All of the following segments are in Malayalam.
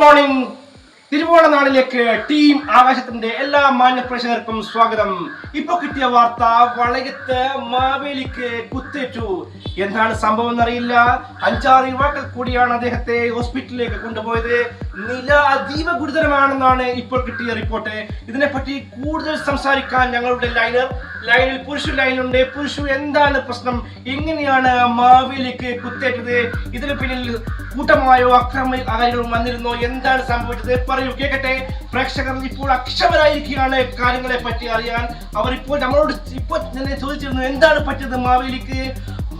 മോർണിംഗ് തിരുവോണ നാളിലേക്ക് ടീം ആകാശത്തിന്റെ എല്ലാ മാന്യ പ്രേക്ഷകർക്കും സ്വാഗതം. ഇപ്പൊ കിട്ടിയ വാർത്ത വളയത്ത് മാവേലിക്ക് കുത്തേറ്റു. എന്താണ് സംഭവം എന്നറിയില്ല. അഞ്ചാറ് യുവാക്കൾ കൂടിയാണ് അദ്ദേഹത്തെ ഹോസ്പിറ്റലിലേക്ക് കൊണ്ടുപോയത്. നില അതീവ ഗുരുതരമാണെന്നാണ് ഇപ്പോൾ കിട്ടിയ റിപ്പോർട്ട്. ഇതിനെപ്പറ്റി കൂടുതൽ സംസാരിക്കാൻ ഞങ്ങളുടെ ലൈനർ ലൈനിൽ പുരുഷ ലൈനുണ്ട്. പുരുഷു എന്താണ് പ്രശ്നം? എങ്ങനെയാണ് മാവേലിക്ക് കുത്തേറ്റത്? ഇതിന് പിന്നിൽ കൂട്ടമായോ അക്രമകാരികളും വന്നിരുന്നോ? എന്താണ് സംഭവിച്ചത്? പറയൂ കേൾക്കട്ടെ പ്രേക്ഷകർ ഇപ്പോൾ അക്ഷമരായിരിക്കുകയാണ്. കാര്യങ്ങളെ പറ്റി അറിയാൻ അവർ ഇപ്പോൾ നമ്മളോട് ഇപ്പോൾ തന്നെ ചോദിച്ചിരുന്നു എന്താണ് പറ്റിയത് മാവേലിക്ക്?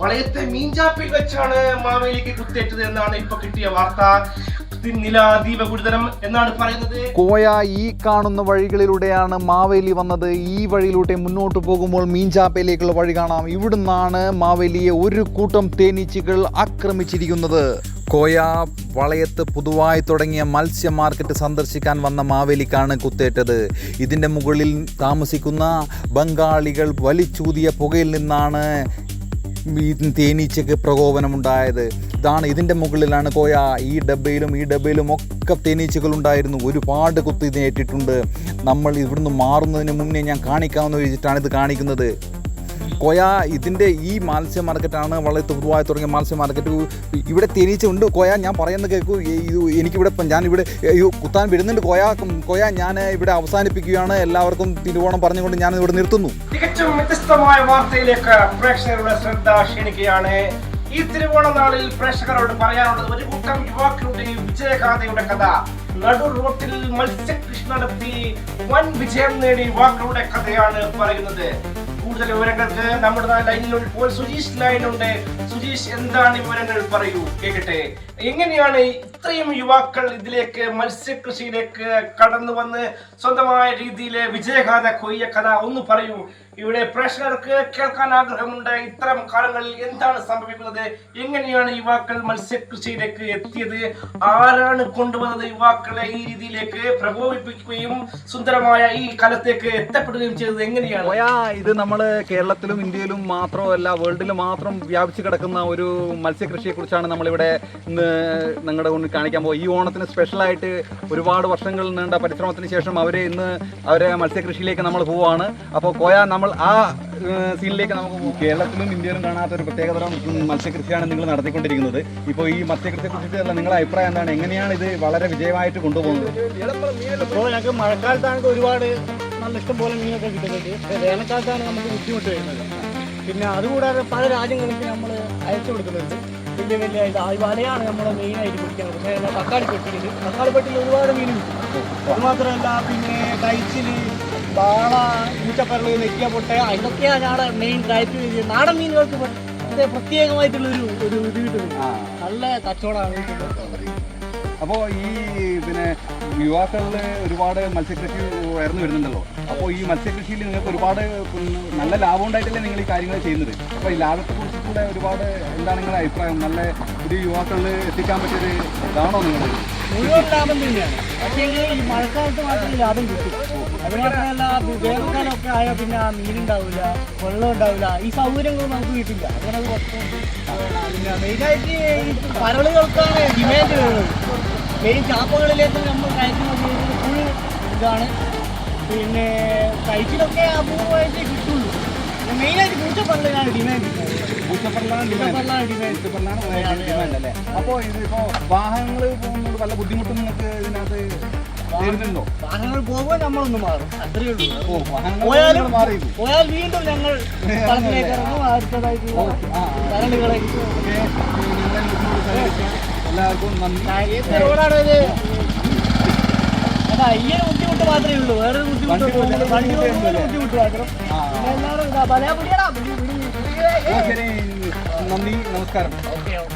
വളയത്തെ മീൻചാപ്പിൽ വെച്ചാണ് മാവേലിക്ക് കുത്തേറ്റത് എന്നാണ് ഇപ്പൊ കിട്ടിയ വാർത്ത. എന്നാണ് പറയുന്നത്. കോയ ഈ കാണുന്ന വഴികളിലൂടെയാണ് മാവേലി വന്നത്. ഈ വഴിയിലൂടെ മുന്നോട്ട് പോകുമ്പോൾ മീൻചാപ്പയിലേക്കുള്ള വഴി കാണാം. ഇവിടുന്നാണ് മാവേലിയെ ഒരു കൂട്ടം തേനീച്ചകൾ ആക്രമിച്ചിരിക്കുന്നത്. കോയ വളയത്ത് പുതുവായി തുടങ്ങിയ മത്സ്യ മാർക്കറ്റ് സന്ദർശിക്കാൻ വന്ന മാവേലിക്കാണ് കുത്തേറ്റത്. ഇതിന്റെ മുകളിൽ താമസിക്കുന്ന ബംഗാളികൾ വലിച്ചൂതിയ പുകയിൽ നിന്നാണ് തേനീച്ചയ്ക്ക് പ്രകോപനമുണ്ടായത്. ഇതാണ് ഇതിന്റെ മുകളിലാണ് കോയ. ഈ ഡബയിലും ഈ ഡബയിലും ഒക്കെ തേനീച്ചകൾ ഉണ്ടായിരുന്നു ഒരുപാട് കുത്തി ഇതിനേറ്റിട്ടുണ്ട് നമ്മൾ ഇവിടുന്ന് മാറുന്നതിന് മുന്നേ ഞാൻ കാണിക്കാമെന്ന് വെച്ചിട്ടാണ് ഇത് കാണിക്കുന്നത്. കോയ ഇതിന്റെ ഈ മത്സ്യ മാർക്കറ്റാണ് വളരെ പൊതുവായി തുടങ്ങിയ മത്സ്യ മാർക്കറ്റ്. ഇവിടെ തേനീച്ച ഉണ്ട് കൊയ ഞാൻ പറയുന്നത് കേൾക്കൂ. ഇത് എനിക്കിവിടെ ഞാനിവിടെ കുത്താൻ വരുന്നുണ്ട് കൊയ കൊയ ഞാൻ ഇവിടെ അവസാനിപ്പിക്കുകയാണ്. എല്ലാവർക്കും തിരുവോണം പറഞ്ഞുകൊണ്ട് ഞാൻ ഇവിടെ നിർത്തുന്നു. തികച്ചും വ്യത്യസ്തമായ വാർത്തയിലേക്ക് പ്രേക്ഷകരുടെ ശ്രദ്ധ ക്ഷണിക്കുകയാണ്. ഈ തിരുവോണ നാളിൽ പ്രേക്ഷകരോട് പറയാനുള്ളത് ഒരു കൂട്ടം യുവാക്കളുടെ വിജയഗാഥയുടെ കഥ. നടു റോട്ടിൽ മത്സ്യകൃഷി നടത്തി വൻ വിജയം നേടി യുവാക്കളുടെ കഥയാണ് പറയുന്നത്. കൂടുതൽ വിവരങ്ങൾക്ക് നമ്മുടെ ലൈനിൽ ഇപ്പോൾ സുജീഷ് ലൈനുണ്ട്. സുജീഷ് എന്താണ് വിവരങ്ങൾ പറയൂ? കേൾക്കട്ടെ എങ്ങനെയാണ് ഇത്രയും യുവാക്കൾ ഇതിലേക്ക് മത്സ്യകൃഷിയിലേക്ക് കടന്നു വന്ന് സ്വന്തമായ രീതിയിലെ വിജയഗാഥ കൊയ്യ കഥ ഒന്ന് പറയൂ. ഇവിടെ പ്രേക്ഷകർക്ക് കേൾക്കാൻ ആഗ്രഹമുണ്ട്. ഇത്തരം കാലങ്ങളിൽ എന്താണ് സംഭവിക്കുന്നത്? എങ്ങനെയാണ് യുവാക്കൾ മത്സ്യകൃഷിയിലേക്ക് എത്തിയത്? ആരാണ് കൊണ്ടുവന്നത് യുവാക്കളെ ഈ രീതിയിലേക്ക് പ്രകോപിപ്പിക്കുകയും സുന്ദരമായ ഈ കാലത്തേക്ക് എത്തപ്പെടുകയും ചെയ്തത്? എങ്ങനെയാണ്? ഇത് നമ്മൾ കേരളത്തിലും ഇന്ത്യയിലും മാത്രമല്ല വേൾഡിൽ മാത്രം വ്യാപിച്ചു കിടക്കുന്ന ഒരു മത്സ്യകൃഷിയെ കുറിച്ചാണ് നമ്മളിവിടെ ഇന്ന് നിങ്ങളുടെ മുന്നിൽ കാണിക്കാൻ പോകും ഈ ഓണത്തിന് സ്പെഷ്യലായിട്ട് ഒരുപാട് വർഷങ്ങൾ നീണ്ട പരിശ്രമത്തിന് ശേഷം അവരെ ഇന്ന് അവരെ മത്സ്യകൃഷിയിലേക്ക് നമ്മൾ പോവുകയാണ് അപ്പോൾ കോയ നമ്മൾ ആ സീനിലേക്ക് നമുക്ക് കേരളത്തിലും ഇന്ത്യയിലും കാണാത്ത ഒരു പ്രത്യേകതരം മത്സ്യകൃഷിയാണ് നിങ്ങൾ നടത്തിക്കൊണ്ടിരിക്കുന്നത്. ഇപ്പോൾ ഈ മത്സ്യകൃഷിയെ കുറിച്ചിട്ടുള്ള നിങ്ങളുടെ അഭിപ്രായം എന്താണ്? എങ്ങനെയാണ് ഇത് വളരെ വിജയമായിട്ട് കൊണ്ടുപോകുന്നത്? ഇപ്പോൾ ഞങ്ങൾക്ക് മഴക്കാലത്താണ് ഒരുപാട് നല്ല ഇഷ്ടം പോലെ മീനൊക്കെ കിട്ടുന്നത് പക്ഷേ വേനൽക്കാലത്താണ് നമുക്ക് ബുദ്ധിമുട്ട് വരുന്നത്. പിന്നെ അതുകൂടാതെ പല രാജ്യങ്ങൾക്ക് നമ്മൾ അയച്ചു കൊടുക്കുന്നുണ്ട്. വലിയ വലിയ ഇത് വലയാണ് നമ്മൾ മെയിനായിട്ട് പിടിക്കുന്നത്. പക്ഷേ തക്കാളി പെട്ടിയിൽ തക്കാളി പെട്ടിയിൽ ഒരുപാട് മീൻ കിട്ടും. അതുമാത്രമല്ല പിന്നെ കഴിച്ചിൽ വാള പൂച്ചപ്പരൾ നെക്കിയ പൊട്ട. ഇതൊക്കെയാണ് ഞങ്ങളുടെ മെയിൻ ടൈപ്പ് നാടൻ മീനുകൾക്ക് പ്രത്യേകമായിട്ടുള്ളൊരു ഒരു ഇത് കിട്ടുന്നു നല്ല കച്ചവടമാണ് അപ്പോൾ ഈ പിന്നെ യുവാക്കളിൽ ഒരുപാട് മത്സ്യകൃഷി ഉയർന്നു വരുന്നുണ്ടല്ലോ. അപ്പോൾ ഈ മത്സ്യകൃഷിയിൽ നിങ്ങൾക്ക് ഒരുപാട് നല്ല ലാഭം ഉണ്ടായിട്ടല്ലേ നിങ്ങൾ ഈ കാര്യങ്ങൾ ചെയ്യുന്നത്? അപ്പോൾ ഈ ലാഭത്തെ കൂടെ ഒരുപാട് എന്താണ് നിങ്ങളുടെ അഭിപ്രായം? നല്ല ഒരു യുവാക്കളിൽ എത്തിക്കാൻ പറ്റിയത് ഇതാണോ നിങ്ങൾ മുഴുവൻ ലാഭം തന്നെയാണ്. പക്ഷേ ഈ മഴക്കാലത്ത് മാത്രം ലാഭം കിട്ടും. അത് മാത്രമല്ല വേനൽക്കാലമൊക്കെ ആയാൽ പിന്നെ ആ മീനുണ്ടാവില്ല വെള്ളം ഉണ്ടാവില്ല ഈ സൗകര്യങ്ങൾ നമുക്ക് കിട്ടില്ല. അങ്ങനെ ഒരു പ്രശ്നമുണ്ട് പിന്നെ മെയിനായിട്ട് ഈ പരളുകൾക്കാണ് ഡിമാൻഡ് വരുന്നത്. മെയിൻ ചാപ്പകളിലേക്ക് നമ്മൾ കയറ്റുമതി ഫുൾ ഇതാണ്. പിന്നെ കഴിച്ചിലൊക്കെ അപൂർവമായിട്ട് കിട്ടുള്ളൂ. മെയിനായിട്ട് പൂച്ചപ്പരളിനാണ് ഡിമാൻഡ് അപ്പോ ഇതിപ്പോ വാഹനങ്ങൾ പോകുന്നത് വല്ല ബുദ്ധിമുട്ടും നിങ്ങൾക്ക് ഇതിനകത്ത് വാഹനങ്ങൾ പോകുമ്പോൾ നമ്മളൊന്ന് മാറും. അത്രയേ ഉള്ളൂ. ഓ വാഹനങ്ങൾ പോയാലും പോയാൽ വീണ്ടും ഞങ്ങൾ സ്ഥലത്തിലേക്ക് ഇറങ്ങും. അടുത്തതായിട്ടുള്ള കരണ്ടുകളേക്ക് എല്ലാവർക്കും അതാ ഈ ഒരു ബുദ്ധിമുട്ട് മാത്രമേ ഉള്ളൂ. വേറെ ഒരു ബുദ്ധിമുട്ടൊന്നുമില്ല വണ്ടി പോകുമ്പോൾ ഒരു ബുദ്ധിമുട്ട് മാത്രം. എല്ലാവരും ശരി നന്ദി നമസ്കാരം. Okay okay.